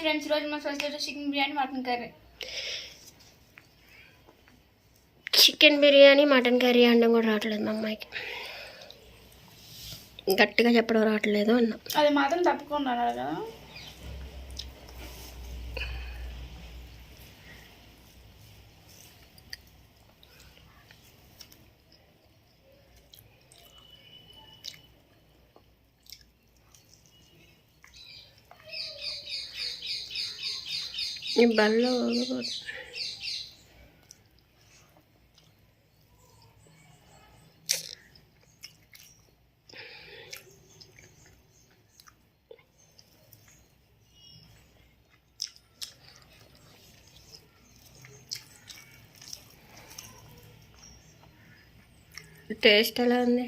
Friends రోజు మా first chicken biryani mutton curry chicken biryani mutton curry అనడం కూడా రావట్లేదు మా అమ్మాయికి. గట్టిగా చెప్పడం రావట్లేదు అన్న. అది మాత్రం తప్పకుండా అన్నారు కదా. ఈ బల్లో టేస్ట్ ఎలా ఉంది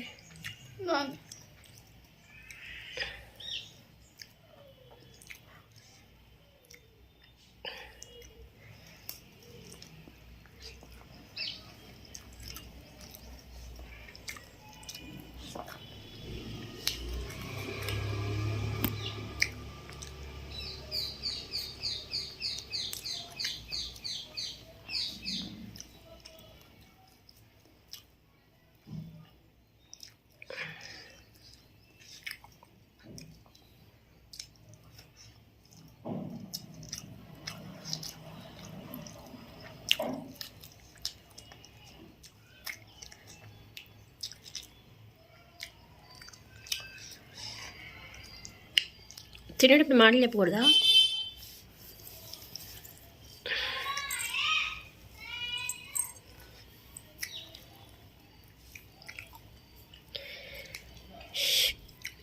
తినేటప్పుడు మాటలు చెప్పకూడదా?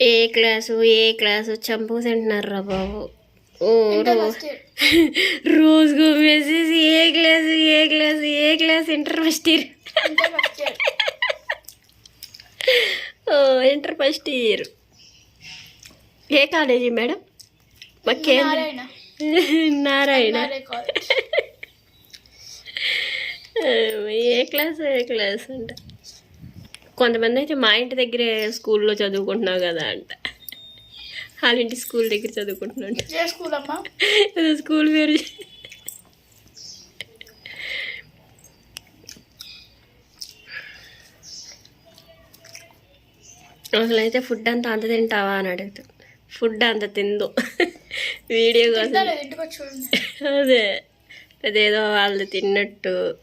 ఏ క్లాసు ఏ క్లాసు? చంపు తింటున్నారు రా బాబు ఓ రోజుకు మెసేజ్ ఏ క్లాసు ఏ క్లాసు ఏ క్లాస్? ఇంటర్ ఫస్ట్ ఇయర్ ఓ ఇంటర్ ఫస్ట్ ఇయర్ ఏ కాలేజీ మేడం? నారాయణ. నారాయణ. ఏ క్లాస్ ఏ క్లాస్ అంట? కొంతమంది అయితే మా ఇంటి దగ్గరే స్కూల్లో చదువుకుంటున్నావు కదా అంట. వాళ్ళ ఇంటి స్కూల్ దగ్గర చదువుకుంటున్నా స్కూల్ అమ్మా? స్కూల్ పేరు అసలు అయితే ఫుడ్ అంతా అంత తింటావా అని అడుగుతాడు ఫుడ్ అంత తిందు. వీడియో కోసం. అదే. అదేదో వాళ్ళు తిన్నట్టు.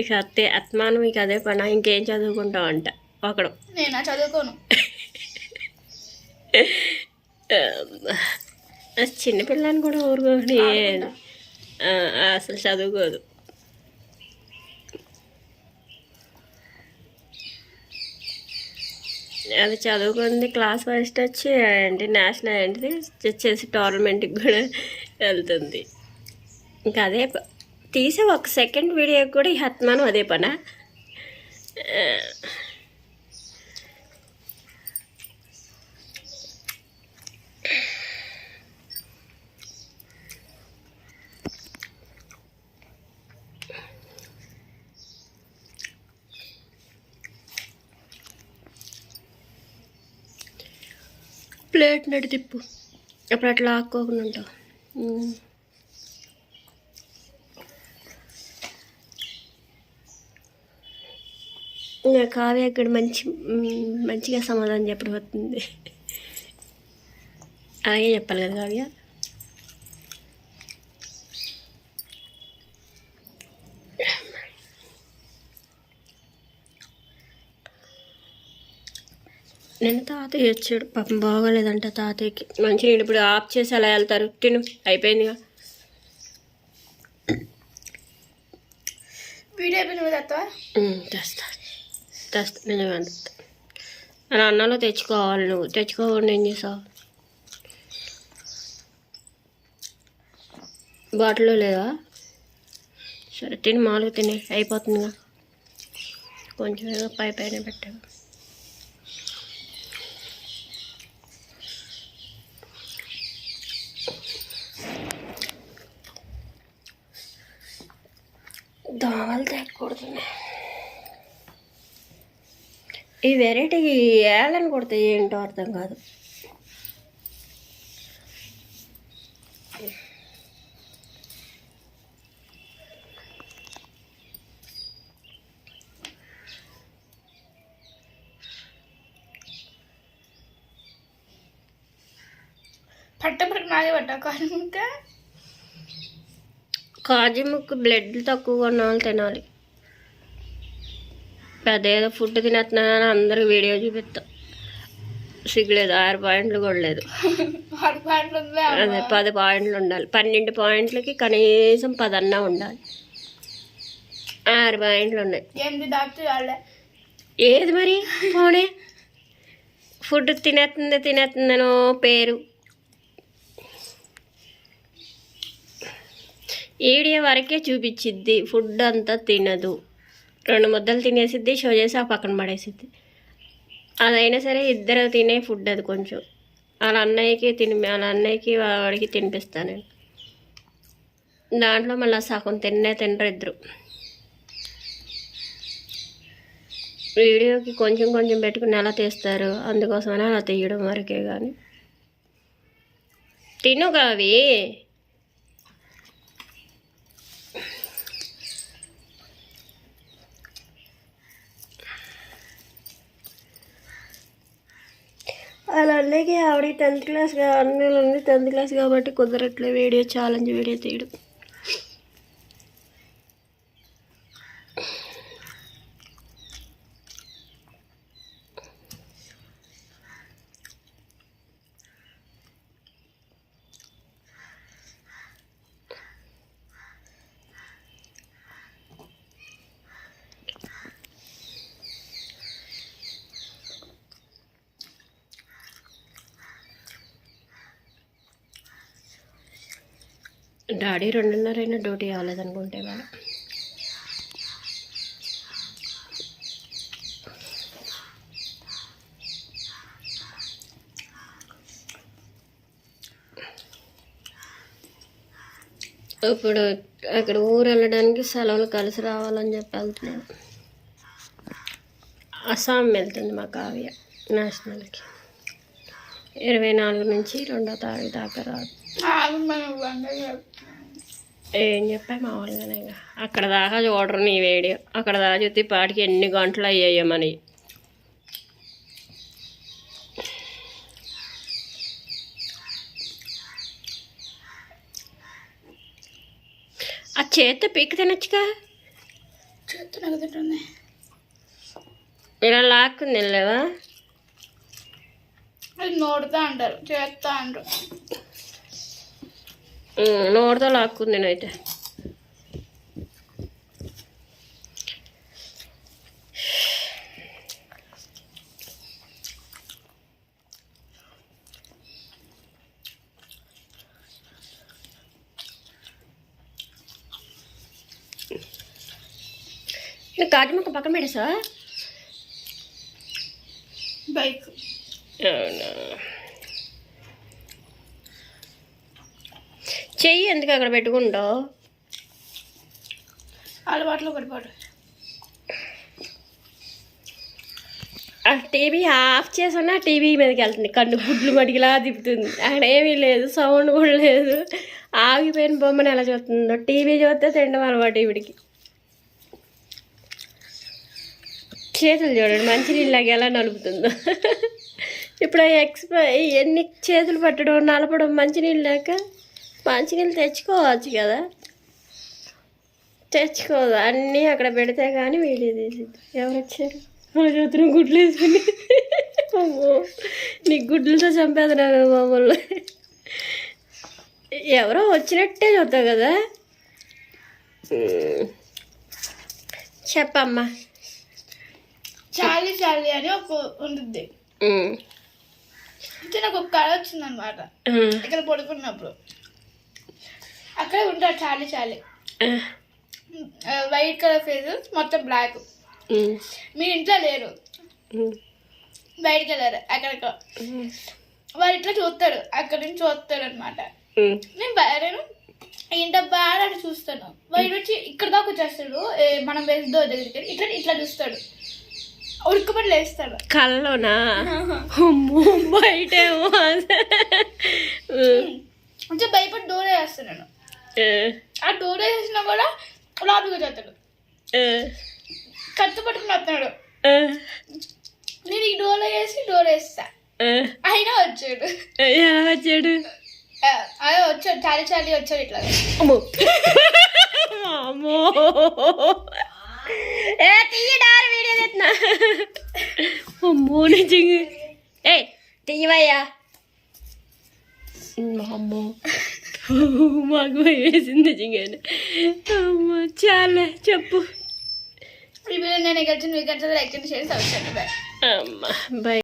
ఇక అత్తే అత్మానం ఇక అదే పని ఇంకేం చదువుకుంటావు అంట ఒకడు. నేనా? చదువుకోను. చిన్నపిల్లని కూడా ఊరుకోని అసలు చదువుకోదు. అది చదువుకుంది క్లాస్ ఫస్ట్ వచ్చి ఏంటి నేషనల్ ఏంటిది వచ్చేసి టోర్నమెంట్కి కూడా వెళ్తుంది. ఇంకా అదే తీసే ఒక సెకండ్ వీడియో కూడా ఈ హత్మానం అదే పనా? ప్లేట్ నడి తిప్పు. అప్పుడు అట్లా ఆక్కోకుండా ఉంటావు. ఇంకా కావ్య ఇక్కడ మంచి మంచిగా సమాధానం చెప్పడం వస్తుంది. అలాగే చెప్పాలి కదా కావ్య? నిన్న తాతయ్య వచ్చాడు. పాపం బాగోలేదంట తాతయ్యకి. మంచి నీళ్ళు ఇప్పుడు ఆఫ్ చేసి అలా వెళ్తారు. తిను. అయిపోయిందిగా వీడియో తెస్తా. తెస్తా. నిజమే అని అన్నంలో తెచ్చుకోవాలి నువ్వు. తెచ్చుకోకుండా ఏం చేసావు? బాటిల్లో లేదా సరే తిని. మామూలుగా తిని. అయిపోతుందిగా కొంచెం పై పైన పెట్టావు. అయిపోతుంది ఈ వెరైటీ ఏళ్ళని కొడితే ఏంటో అర్థం కాదు. కాజీ ముక్కు? బ్లడ్ తక్కువగా ఉన్న వాళ్ళు తినాలి. పెద్ద ఏదో ఫుడ్ తినేస్తున్నానని అందరూ వీడియో చూపిస్తా. సిగ్గులేదు ఆరు పాయింట్లు కూడా లేదు. అదే పది పాయింట్లు ఉండాలి. పన్నెండు పాయింట్లకి కనీసం పదన్నా ఉండాలి. ఆరు పాయింట్లు ఉన్నాయి. ఏది మరి? పోనీ. ఫుడ్ తినేస్తుంది తినేస్తుందనో పేరు. ఈడియో వరకే చూపించిద్ది. ఫుడ్ అంతా తినదు. రెండు ముద్దలు తినేసిద్ది షో చేసి ఆ పక్కన పడేసిద్ది. అదైనా సరే ఇద్దరు తినే ఫుడ్ అది కొంచెం. వాళ్ళ అన్నయ్యకి తిని వాళ్ళ అన్నయ్యకి వాడికి తినిపిస్తాను నేను. దాంట్లో మళ్ళీ సగం తిన్నే తినరు ఇద్దరు. వీడియోకి కొంచెం కొంచెం పెట్టుకుని ఎలా తీస్తారు అందుకోసమని అలా తీయడం వరకే కానీ తిను కావి అలా అన్నకి ఆవిడ టెన్త్ క్లాస్ అన్నలు ఉంది టెన్త్ క్లాస్ కాబట్టి కుదరట్లే వీడియో ఛాలెంజ్ వీడియో తీయడం. డాడీ రెండున్నరైనా డ్యూటీ అవ్వలేదనుకుంటే వాళ్ళు ఇప్పుడు అక్కడ ఊరు వెళ్ళడానికి సెలవులు కలిసి రావాలని చెప్పి వెళ్తున్నాను అస్సాం వెళ్తుంది మా కావ్య నేషనల్కి. ఇరవై నాలుగు నుంచి రెండో తారీఖు దాకా రాదు. ఏం చెప్పా మామూలుగానే. అక్కడ దాకా చూడరు నీ వీడియో. అక్కడ దాకా చూస్తే పాటికి ఎన్ని గంటలు అయ్యాయో మనకి ఆ చేత్తో పీక్ తినొచ్చుగా చేత్తు నాకు తింటుంది ఇలా లాక్కుని వెళ్ళావా? అది నోడుతా అంటారు చేస్తా అంటారు. నోటితో లాక్కుని నేనైతే. కాజు ముక్క పక్కన పెట్టేసావా? బైక్. అవునా? చెయ్యి ఎందుకు అక్కడ పెట్టుకుంటావు? అలవాట్లో పడిపోడు టీవీ ఆఫ్ చేసున్నా టీవీ మీదకి వెళ్తుంది. కన్ను గుడ్లు మడిగిలా తిప్పుతుంది. అక్కడ ఏమీ లేదు సౌండ్ కూడా లేదు. ఆగిపోయిన బొమ్మను ఎలా చూస్తుందో టీవీ చూస్తే తినడం అలవాటు ఈవిడికి. చేతులు చూడండి మంచినీళ్ళకి ఎలా నలుపుతుందో. ఇప్పుడు ఎక్స్పై ఎన్ని చేతులు పట్టడం నలపడం మంచినీళ్ళు లేక మంచినీళ్ళు తెచ్చుకోవచ్చు కదా. తెచ్చుకోదు. అన్నీ అక్కడ పెడితే కానీ వీడియో తీసిద్ది. ఎవరు వచ్చారు మన చేతులు గుడ్లు వేసుకుని. అమ్మో. నీ గుడ్లతో చంపేదనా మమ్మల్ని. ఎవరో వచ్చినట్టే చూస్తావు కదా. చెప్పమ్మా. చాలి చాలి అని ఒక ఉంటుంది నాకు ఒక కళ వచ్చింది అనమాట ఉమ్. ఇక్కడ పడుకున్నప్పుడు. అక్కడ ఉంటాడు చాలి చాలి వైట్ కలర్ ఫేస్ మొత్తం బ్లాక్. మీ ఇంట్లో లేరు. వైట్ కలర్ అక్కడ. వాడు ఇట్లా చూస్తాడు అక్కడ నుంచి చూస్తాడు అనమాట. నేను నేను ఏంటబ్బా అని చూస్తాను వాడు వచ్చి ఇక్కడ దాకా వచ్చేస్తాడు మనం వెళ్దో దగ్గరికి ఇట్లా ఇట్లా చూస్తాడు ఉడకబడి లేస్తాడు ఉమ్. కొంచెం భయపడి డోర్ వేస్తున్నాను ఆ డోర్ వేసినా కూడా లోపలికి వచ్చేస్తాడు కత్తి పట్టుకుని వస్తున్నాడు. నేను ఈ డోర్ వేసి డోర్ వేస్తా. అయినా వచ్చాడు. ఎలా వచ్చాడు? అదే వచ్చాడు చాలి చాలి వచ్చాడు ఇట్లా. అమ్మో. ఏ తీయడారు వీడియో తెస్తున్నా. అమ్మో నిజంగా. ఏ తీయవయ్యా. అమ్మో. మాకు వేసింది నిజంగానే అమ్మో చాలా చెప్పు. ఈ వీడియో నేను గెలిచిన లైక్ చేసి అమ్మా బై